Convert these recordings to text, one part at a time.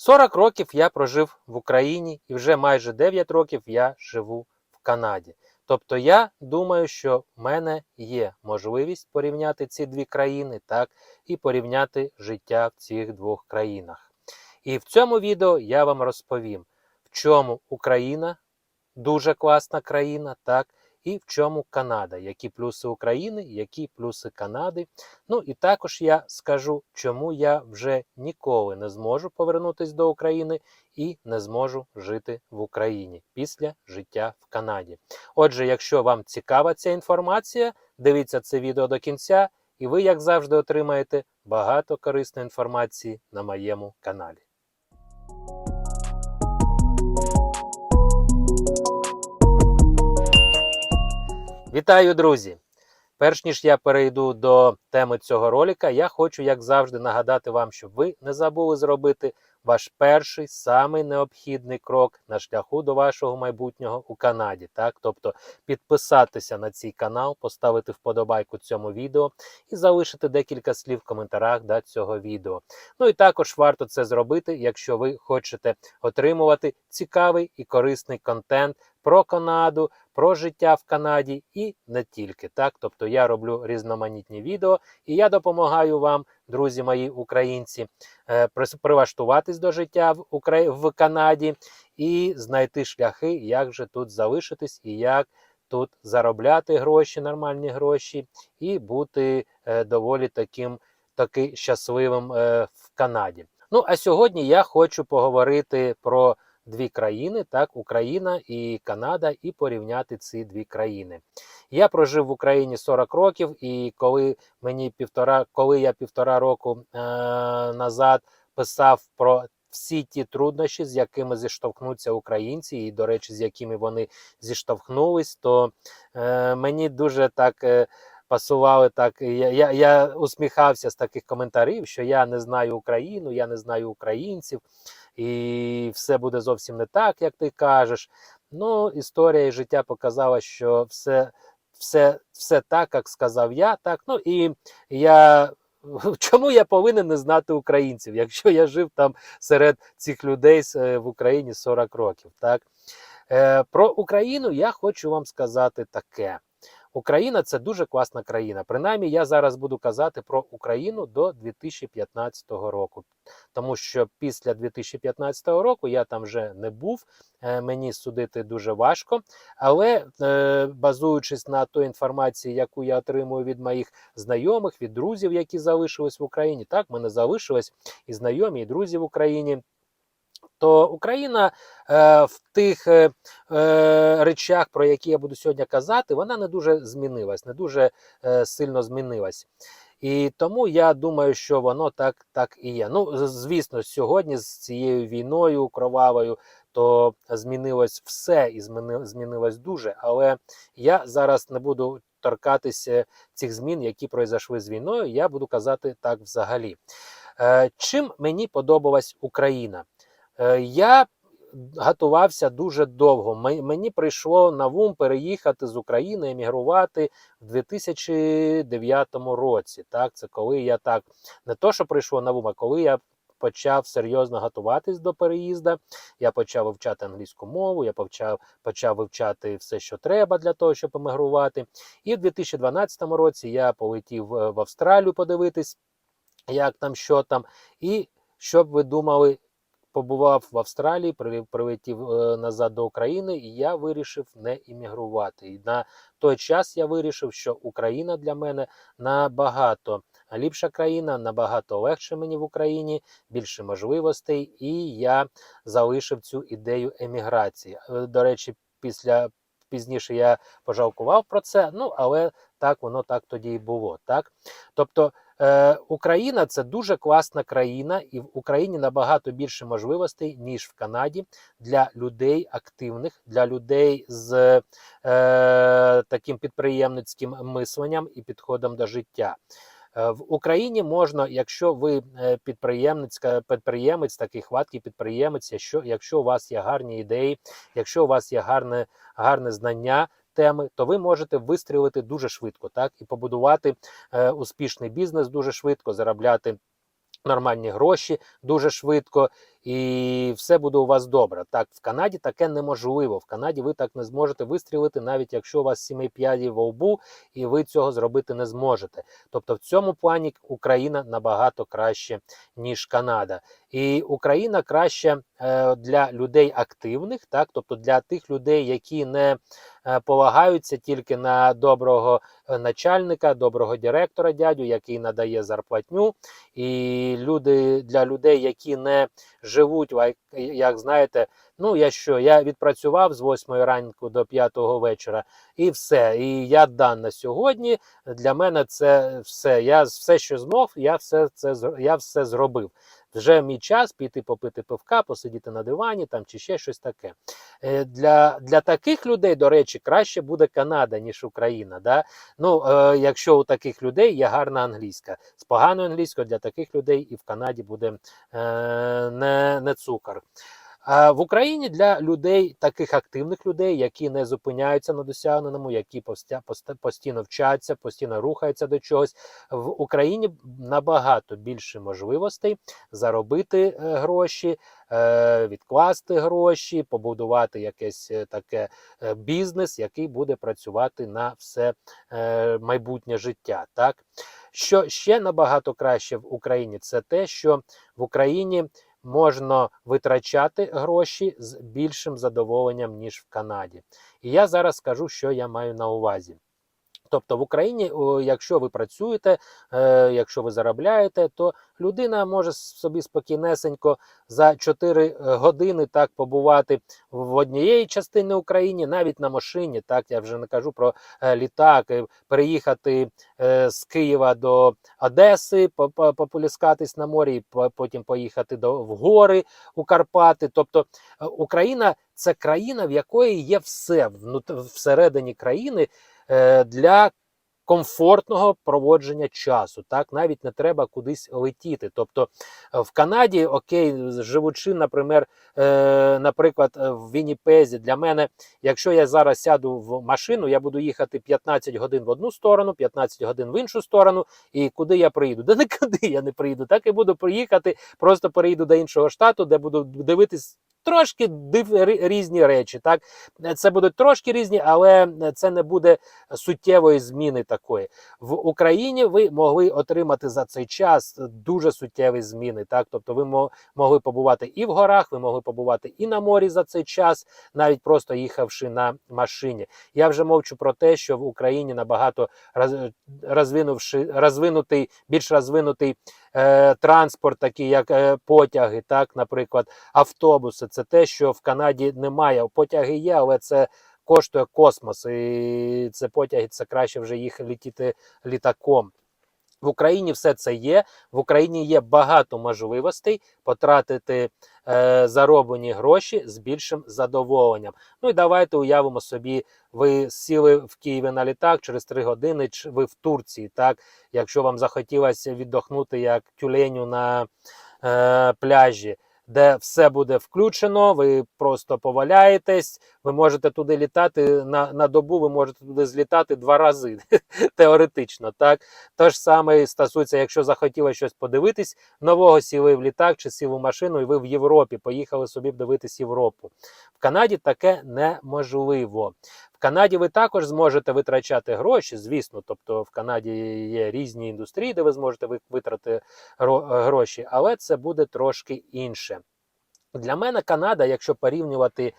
40 років я прожив в Україні і вже майже 9 років я живу в Канаді. Тобто я думаю, що в мене є можливість порівняти ці дві країни, так, і порівняти життя в цих двох країнах. І в цьому відео я вам розповім, в чому Україна дуже класна країна, так, і в чому Канада, які плюси України, які плюси Канади. Ну і також я скажу, чому я вже ніколи не зможу повернутися до України і не зможу жити в Україні після життя в Канаді. Отже, якщо вам цікава ця інформація, дивіться це відео до кінця, і ви, як завжди, отримаєте багато корисної інформації на моєму каналі. Вітаю, друзі! Перш ніж я перейду до теми цього ролика, я хочу, як завжди, нагадати вам, щоб ви не забули зробити ваш перший самий необхідний крок на шляху до вашого майбутнього у Канаді. Так, тобто підписатися на цей канал, поставити вподобайку цьому відео і залишити декілька слів в коментарях до цього відео. Ну і також варто це зробити, якщо ви хочете отримувати цікавий і корисний контент про Канаду, про життя в Канаді і не тільки так. Тобто я роблю різноманітні відео, і я допомагаю вам, друзі мої українці, е, прилаштуватись до життя в Украї... в Канаді і знайти шляхи, як же тут залишитись і як тут заробляти гроші, нормальні гроші, і бути е, доволі таким таки щасливим е, в Канаді. Ну а сьогодні я хочу поговорити про дві країни, так, Україна і Канада, і порівняти ці дві країни. Я прожив в Україні 40 років, і коли мені півтора, коли я півтора року е, назад писав про всі ті труднощі, з якими зіштовхнуться українці, і, до речі, з якими вони зіштовхнулись, то е, мені дуже так. Е, Пасували так, я, я, я усміхався з таких коментарів, що я не знаю Україну, я не знаю українців, і все буде зовсім не так, як ти кажеш. Ну, історія і життя показала, що все, все, все так, як сказав я. Так, ну і я. Чому я повинен не знати українців, якщо я жив там серед цих людей е, в Україні 40 років? Так? Е, Про Україну я хочу вам сказати таке. Україна це дуже класна країна. Принаймні, я зараз буду казати про Україну до 2015 року, тому що після 2015 року я там вже не був. е, Мені судити дуже важко. Але е, базуючись на той інформації, яку я отримую від моїх знайомих, від друзів, які залишились в Україні, так мене залишились і знайомі, і друзі в Україні. То Україна е, в тих е, е, речах, про які я буду сьогодні казати, вона не дуже змінилась, не дуже е, сильно змінилась. І тому я думаю, що воно так, так і є. Ну, звісно, сьогодні з цією війною кровавою то змінилось все і змінилось дуже. Але я зараз не буду торкатися цих змін, які пройшли з війною. Я буду казати так взагалі. Е, чим мені подобалась Україна? Е, Я готувався дуже довго. Мені прийшло на ум переїхати з України, емігрувати в 2009 році. Так, це коли я так не то, що прийшло на ум, а коли я почав серйозно готуватись до переїзду. Я почав вивчати англійську мову, я почав, почав вивчати все, що треба для того, щоб емігрувати. І в 2012 році я полетів е, в Австралію подивитись, як там, що там. І щоб ви думали, побував в Австралії, при- прилетів е, назад до України, і я вирішив не іммігрувати. І на той час я вирішив, що Україна для мене набагато ліпша країна, набагато легше мені в Україні, більше можливостей, і я залишив цю ідею еміграції. Е, До речі, після пізніше я пожалкував про це. Ну але так воно так тоді і було. Так, тобто. Е, Україна це дуже класна країна, і в Україні набагато більше можливостей, ніж в Канаді для людей активних, для людей з е, таким підприємницьким мисленням і підходом до життя. Е, В Україні можна, якщо ви е, підприємницька підприємець, такий хваткий підприємець, якщо, якщо у вас є гарні ідеї, якщо у вас є гарне, гарне знання теми, то ви можете вистрілити дуже швидко, так і побудувати е, успішний бізнес дуже швидко, заробляти нормальні гроші дуже швидко. І все буде у вас добре. Так, в Канаді таке неможливо. В Канаді ви так не зможете вистрілити, навіть якщо у вас сімей п'ядів во лбу, і ви цього зробити не зможете. Тобто, в цьому плані Україна набагато краще, ніж Канада. І Україна краще е, для людей активних, так тобто для тих людей, які не е, полагаються тільки на доброго е, начальника, доброго директора, дядю, який надає зарплатню, і люди для людей, які не живуть, лайк, як знаєте, ну я що, я відпрацював з 8 ранку до 5 вечора, і все. І я дан на сьогодні. Для мене це все. Я все, що змог, я все це я все зробив. Вже мій час піти попити пивка, посидіти на дивані там чи ще щось таке. Е, Для, для таких людей, до речі, краще буде Канада, ніж Україна. Да? Ну, е, якщо у таких людей є гарна англійська. З поганою англійською для таких людей і в Канаді буде е, не, не цукор. В Україні для людей, таких активних людей, які не зупиняються на досягненому, які постійно вчаться, постійно рухаються до чогось. В Україні набагато більше можливостей заробити е, гроші, е, відкласти гроші, побудувати якесь е, таке бізнес, який буде працювати на все майбутнє життя. Так що ще набагато краще в Україні, це те, що в Україні можна витрачати гроші з більшим задоволенням, ніж в Канаді. І я зараз скажу, що я маю на увазі. Тобто в Україні, якщо ви працюєте, е, якщо ви заробляєте, то людина може собі спокійнесенько за 4 години так побувати в однієї частині України, навіть на машині. Так я вже не кажу про е, літак, е, переїхати е, з Києва до Одеси, по- по- пополіскатись на морі, потім поїхати до в гори у Карпати. Тобто е, Україна це країна, в якої є все всередині країни е, для комфортного проводження часу. Так навіть не треба кудись летіти. Тобто е, в Канаді, окей, живучи, наприклад, е, наприклад, е, в Вінніпезі, для мене, якщо я зараз сяду в машину, я буду їхати 15 годин в одну сторону, 15 годин в іншу сторону. І куди я приїду? Да нікуди я не приїду. Так і буду приїхати, просто переїду до іншого штату, де буду дивитись. Трошки див різні речі, так це будуть трошки різні, але це не буде суттєвої зміни такої. В Україні ви могли отримати за цей час дуже суттєві зміни. Так, тобто, ви мо- могли побувати і в горах, ви могли побувати і на морі за цей час, навіть просто їхавши на машині. Я вже мовчу про те, що в Україні набагато роз- розвинувши розвинутий, більш розвинутий е, транспорт, такий як е, потяги, так, наприклад, автобуси. Це те, що в Канаді немає. Потяги є, але це коштує космос. І це потяги, це краще вже їх літіти літаком. В Україні все це є. В Україні є багато можливостей потратити е, зароблені гроші з більшим задоволенням. Ну і давайте уявимо собі, ви сіли в Києві на літак через 3 години, чи ви в Турції. Так, якщо вам захотілося віддохнути як тюленю на е, пляжі. Де все буде включено, ви просто поваляєтесь, ви можете туди літати на на добу, ви можете туди злітати два рази теоретично. Так те ж саме стосується, якщо захотіли щось подивитись, нового сіли в літак чи сів у машину, і ви в Європі поїхали собі дивитись Європу. В Канаді таке неможливо. Канаді ви також зможете витрачати гроші, звісно. Тобто в Канаді є різні індустрії, де ви зможете витрати гроші, але це буде трошки інше. Для мене Канада, якщо порівнювати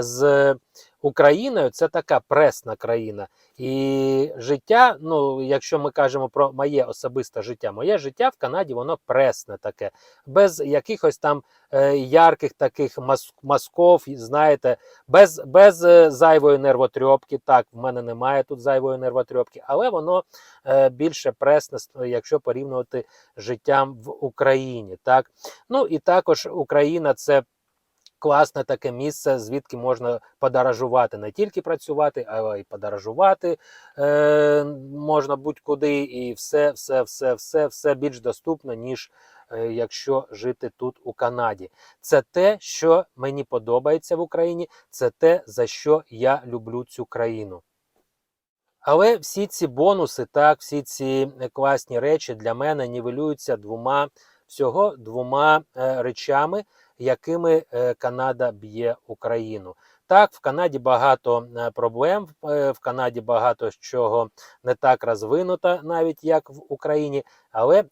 з Україною, це така пресна країна. І життя, ну якщо ми кажемо про моє особисте життя, моє життя в Канаді воно пресне таке, без якихось там е, ярких таких масков, знаєте, без, без е, зайвої нервотрьопки. Так, в мене немає тут зайвої нервотрьопки, але воно е, більше пресне, якщо порівнювати з життям в Україні. Так, ну і також Україна це. Класне таке місце, звідки можна подорожувати, не тільки працювати, але й подорожувати е, можна будь-куди, і все, все, все, все, все більш доступно, ніж е, якщо жити тут у Канаді. Це те, що мені подобається в Україні, це те, за що я люблю цю країну. Але всі ці бонуси, так, всі ці е, класні речі для мене нівелюються двома всього двома е, речами, якими е, Канада б'є Україну. Так, в Канаді багато е, проблем, е, в Канаді багато чого не так розвинуто, навіть як в Україні. Але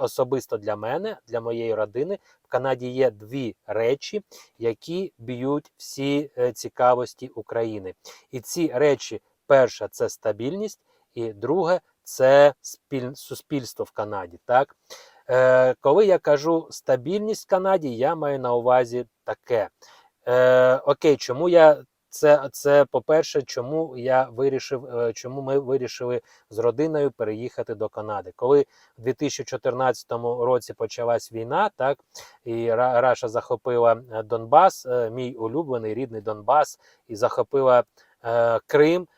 особисто для мене, для моєї родини, в Канаді є дві речі, які б'ють всі цікавості України. І ці речі: перша це стабільність, і друге це спіль... суспільство в Канаді. Так? Е, коли я кажу стабільність в Канаді, я маю на увазі таке. Е, окей, чому я це, це по-перше, чому я вирішив, е, чому ми вирішили з родиною переїхати до Канади? Коли в 2014 році почалась війна, так і Раша захопила е, Донбас, е, мій улюблений рідний Донбас, і захопила е, Крим.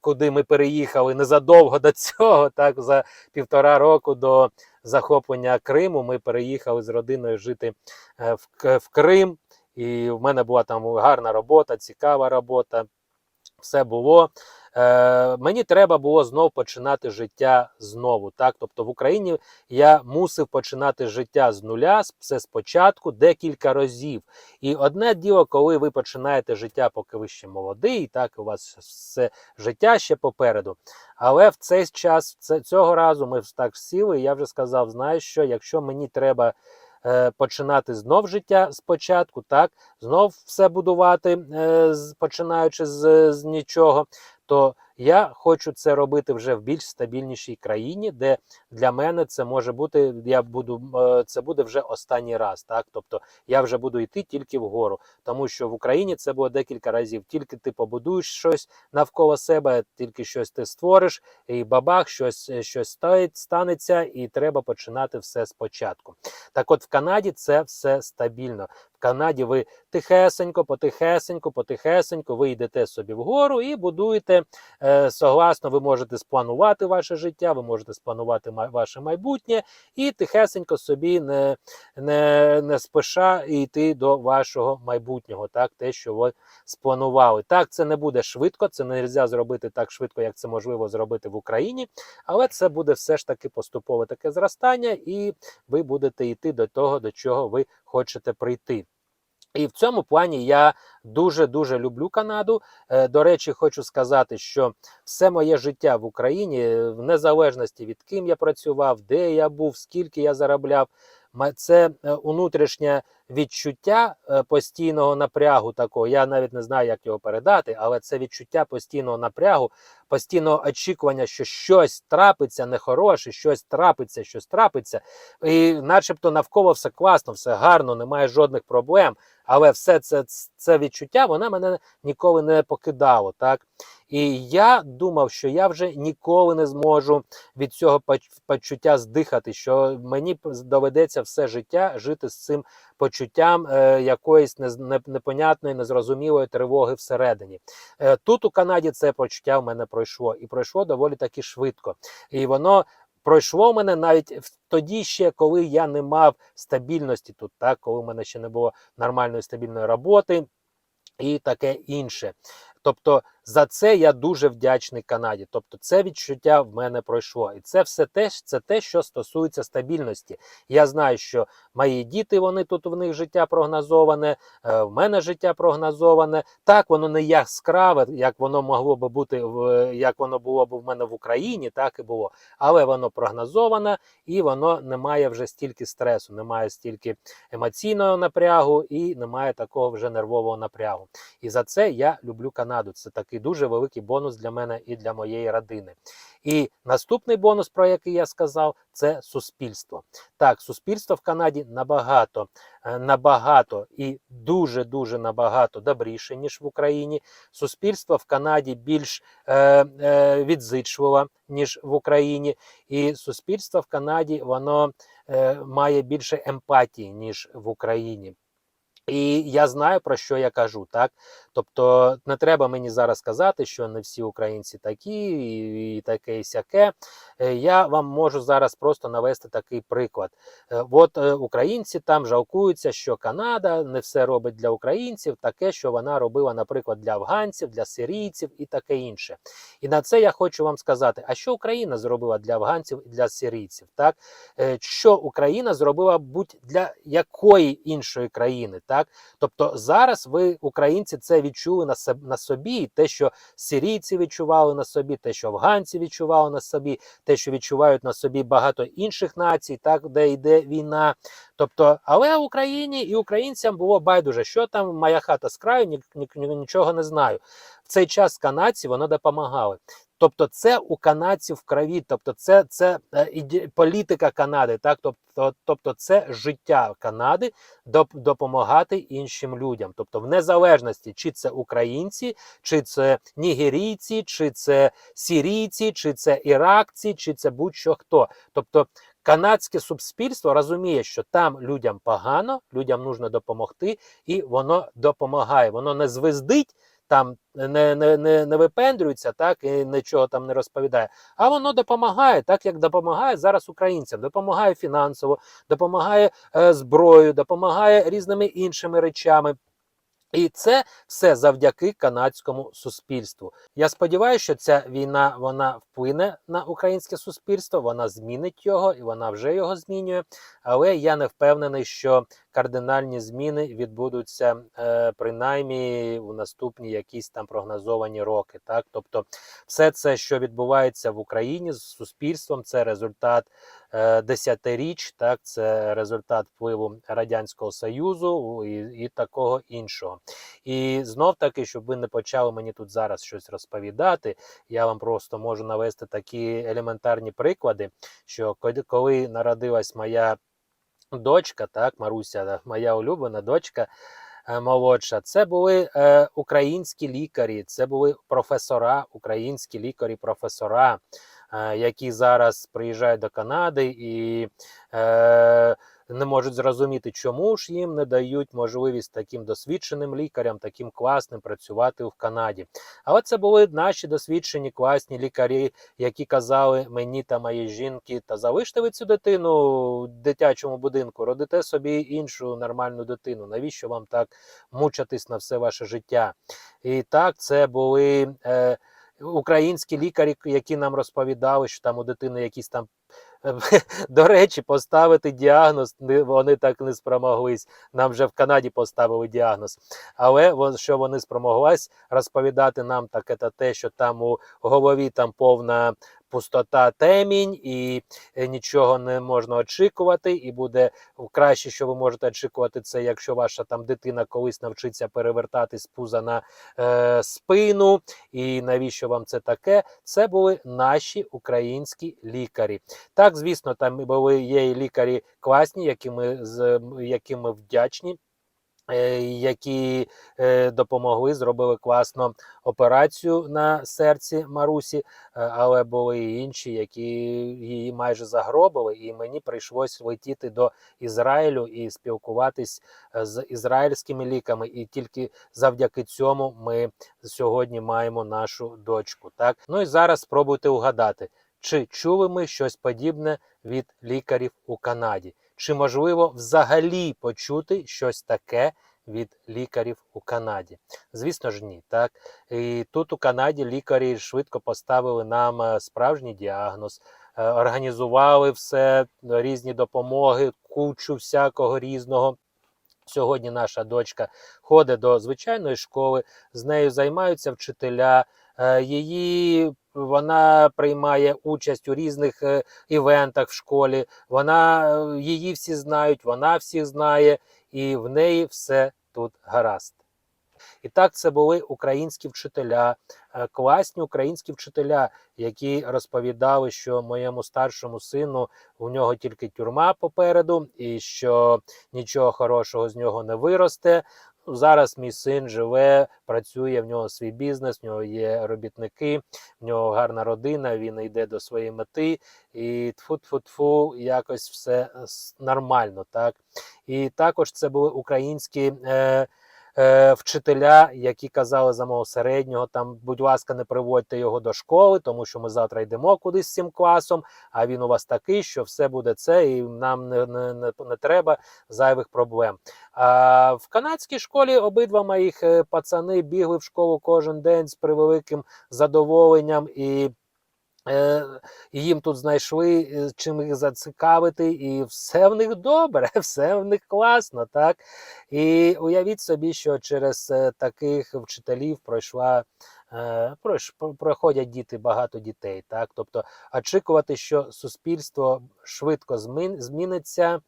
Куди ми переїхали незадовго до цього, так за півтора року до захоплення Криму. Ми переїхали з родиною жити е, в, Крим. І в мене була там гарна робота, цікава робота. Все було. Е, мені треба було знов починати життя знову. Так? Тобто в Україні я мусив починати життя з нуля, все спочатку, декілька разів. І одне діло, коли ви починаєте життя, поки ви ще молодий, так у вас все життя ще попереду. Але в цей час, цього разу ми так сіли, і я вже сказав: знаєш що, якщо мені треба е, починати знов життя спочатку, так, знов все будувати, е, починаючи з, з нічого, то я хочу це робити вже в більш стабільнішій країні, де для мене це може бути. Я буду е, це буде вже останній раз. Так, тобто я вже буду йти тільки вгору, тому що в Україні це було декілька разів. Тільки ти побудуєш щось навколо себе, тільки щось ти створиш, і бабах, щось щось стоїть, станеться, і треба починати все спочатку. Так, от в Канаді це все стабільно. Канаді ви тихесенько, потихесенько, потихесенько, ви йдете собі вгору і будуєте е, согласно, ви можете спланувати ваше життя, ви можете спланувати ма- ваше майбутнє і тихесенько собі не, не, не спеша йти до вашого майбутнього, так, те, що ви спланували. Так, це не буде швидко, це не можна зробити так швидко, як це можливо зробити в Україні, але це буде все ж таки поступове таке зростання, і ви будете йти до того, до чого ви хочете прийти. І в цьому плані я дуже дуже люблю Канаду. Е, До речі, хочу сказати, що все моє життя в Україні, е, в незалежності від ким я працював, де я був, скільки я заробляв, це е, внутрішнє відчуття постійного напрягу такого. Я навіть не знаю, як його передати, але це відчуття постійного напрягу, постійного очікування, що щось трапиться нехороше, щось трапиться, щось трапиться. І начебто навколо все класно, все гарно, немає жодних проблем. Але все це, це відчуття, воно мене ніколи не покидало. Так? І я думав, що я вже ніколи не зможу від цього почуття здихати, що мені доведеться все життя жити з цим почуттям е, якоїсь непонятної, незрозумілої тривоги всередині. Е, тут у Канаді це почуття в мене пройшло, і пройшло доволі таки швидко. І воно пройшло мене навіть тоді ще, коли я не мав стабільності тут, так, коли в мене ще не було нормальної стабільної роботи і таке інше. Тобто за це я дуже вдячний Канаді. Тобто, це відчуття в мене пройшло. І це все те, це те, що стосується стабільності. Я знаю, що мої діти, вони тут в них життя прогнозоване, е, в мене життя прогнозоване. Так, воно не яскраве, як воно могло би бути в як воно було б в мене в Україні, так і було. Але воно прогнозоване і воно не має вже стільки стресу, немає стільки емоційного напрягу і немає такого вже нервового напрягу. І за це я люблю Канаду. Це такий дуже великий бонус для мене і для моєї родини. І наступний бонус, про який я сказав, це суспільство. Так, суспільство в Канаді набагато, е, набагато і дуже дуже набагато добріше ніж в Україні. Суспільство в Канаді більш е, е, відзичливе, ніж в Україні, і суспільство в Канаді воно е, має більше емпатії ніж в Україні. І я знаю про що я кажу, так тобто не треба мені зараз казати, що не всі українці такі, і, і таке і сяке. Е, Я вам можу зараз просто навести такий приклад. Е, От е, українці там жалкуються, що Канада не все робить для українців, таке, що вона робила, наприклад, для афганців, для сирійців і таке інше. І на це я хочу вам сказати: а що Україна зробила для афганців і для сирійців? Так що Україна зробила будь для якої іншої країни, так тобто зараз ви, українці, це відчули на на собі, те, що сирійці відчували на собі, те, що афганці відчували на собі, те, що відчувають на собі багато інших націй, так де йде війна. Тобто, але Україні і українцям було байдуже, що там моя хата з краю, ні, ні- нічого не знаю. В цей час канадці воно допомагали. Тобто, це у канадців в крові, тобто, це, це е, політика Канади, так тобто, тобто, це життя Канади допомагати іншим людям. Тобто, в незалежності, чи це українці, чи це нігерійці, чи це сірійці, чи це іракці, чи це будь-що хто. Тобто канадське суспільство розуміє, що там людям погано, людям нужно допомогти, і воно допомагає. Воно не звездить. Там не, не, не, не випендрюється, так і нічого там не розповідає. А воно допомагає, так як допомагає зараз українцям, допомагає фінансово, допомагає е, зброєю, допомагає різними іншими речами. І це все завдяки канадському суспільству. Я сподіваюся, що ця війна вона вплине на українське суспільство, вона змінить його і вона вже його змінює. Але я не впевнений, що кардинальні зміни відбудуться е, принаймні у наступні якісь там прогнозовані роки. Так, тобто, все це, що відбувається в Україні з суспільством, це результат десятиріч, так це результат впливу радянського союзу і, і такого іншого. І знов таки, щоб ви не почали мені тут зараз щось розповідати, я вам просто можу навести такі елементарні приклади, що коли- народилась моя дочка, так, Маруся, моя улюблена дочка. е, Молодша, це були е, українські лікарі, це були професора, українські лікарі, професора, е, які зараз приїжджають до Канади і е, не можуть зрозуміти, чому ж їм не дають можливість таким досвідченим лікарям, таким класним працювати в Канаді. Але це були наші досвідчені класні лікарі, які казали мені та моїй жінки, та залиште ви цю дитину в дитячому будинку, родите собі іншу нормальну дитину. Навіщо вам так мучатись на все ваше життя? І так, це були. Е, Українські лікарі, які нам розповідали, що там у дитини якісь там до речі, поставити діагноз вони так не спромоглись. Нам вже в Канаді поставили діагноз. Але що вони спромоглись розповідати нам, так це те, що там у голові там повна пустота, темінь, і е, нічого не можна очікувати. І буде краще, що ви можете очікувати, це якщо ваша там дитина колись навчиться перевертати з пуза на е, спину. І навіщо вам це таке? Це були наші українські лікарі. Так, звісно, там були є і лікарі класні, які ми, з яким ми вдячні. Е, Які е, допомогли, зробили класно операцію на серці Марусі, е, але були і інші, які її майже загробили, і мені прийшлось летіти до Ізраїлю і спілкуватись з ізраїльськими ліками. І тільки завдяки цьому ми сьогодні маємо нашу дочку. Так, ну і зараз спробуйте угадати. Чи чули ми щось подібне від лікарів у Канаді? Чи можливо взагалі почути щось таке від лікарів у Канаді? Звісно ж, ні. Так і тут у Канаді лікарі швидко поставили нам е, справжній діагноз, е, організували все, різні допомоги, кучу всякого різного. Сьогодні наша дочка ходить до звичайної школи, з нею займаються вчителя. е, Її вона приймає участь у різних е, івентах в школі. Вона е, її всі знають, вона всіх знає, і в неї все тут гаразд. І так це були українські вчителя, е, класні українські вчителя, які розповідали, що моєму старшому сину у нього тільки тюрма попереду, і що нічого хорошого з нього не виросте. Зараз мій син живе, працює, в нього свій бізнес, в нього є робітники, в нього гарна родина, він йде до своєї мети, і тфу-тфу-тфу, якось все нормально. так. І також це були українські е, е, вчителя, які казали за мого середнього, там, будь ласка, не приводьте його до школи, тому що ми завтра йдемо кудись з цим класом, а він у вас такий, що все буде це, і нам не, не, не, не треба зайвих проблем. А в канадській школі обидва моїх е, пацани бігли в школу кожен день з превеликим задоволенням і. Е, їм тут знайшли е, чим їх зацікавити, і все в них добре, все в них класно, так? І уявіть собі, що через е, таких вчителів пройшла. пройш- про- Проходять діти багато дітей, так тобто очікувати, що суспільство швидко зміниться.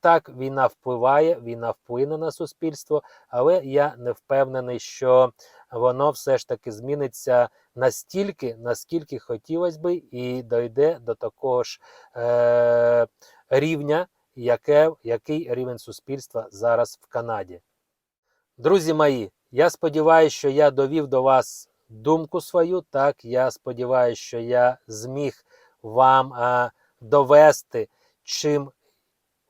Так, війна впливає, війна вплине на суспільство, але я не впевнений, що воно все ж таки зміниться настільки, наскільки хотілося би, і дойде до такого ж е, рівня, яке, який рівень суспільства зараз в Канаді. Друзі мої, я сподіваюся, що я довів до вас думку свою. Так, я сподіваюся, що я зміг вам е, довести, чим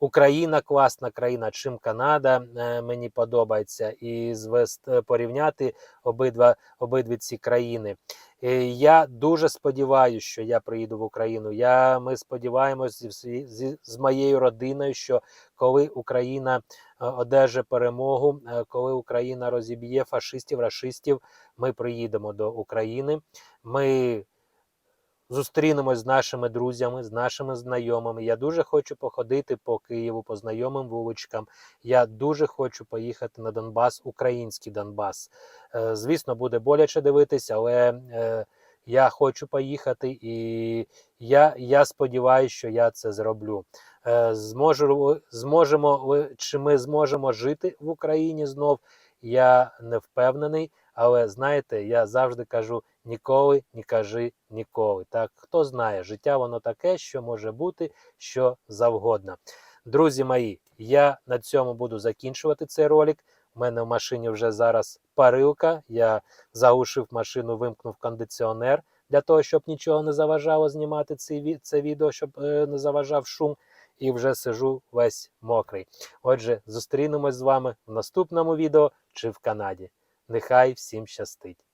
Україна класна країна, чим Канада е, мені подобається, і звести порівняти обидва обидві ці країни. Е, Я дуже сподіваюся, що я приїду в Україну. Я, Ми сподіваємось зі, зі, з моєю родиною, що коли Україна е, одержи перемогу, е, коли Україна розіб'є фашистів, рашистів, ми приїдемо до України. Ми зустрінемось з нашими друзями, з нашими знайомими. Я дуже хочу походити по Києву, по знайомим вуличкам. Я дуже хочу поїхати на Донбас, український Донбас. Е, Звісно, буде боляче дивитися, але е, я хочу поїхати, і я, я сподіваюся, що я це зроблю. Е, Зможу, зможемо, чи ми зможемо жити в Україні знов? Я не впевнений, але знаєте, я завжди кажу: ніколи не кажи ніколи. Так, хто знає, життя воно таке, що може бути що завгодно. Друзі мої, я на цьому буду закінчувати цей ролик. У мене в машині вже зараз парилка. Я заглушив машину, вимкнув кондиціонер для того, щоб нічого не заважало знімати це, відео, щоб е, не заважав шум. І вже сижу весь мокрий. Отже, зустрінемось з вами в наступному відео чи в Канаді. Нехай всім щастить!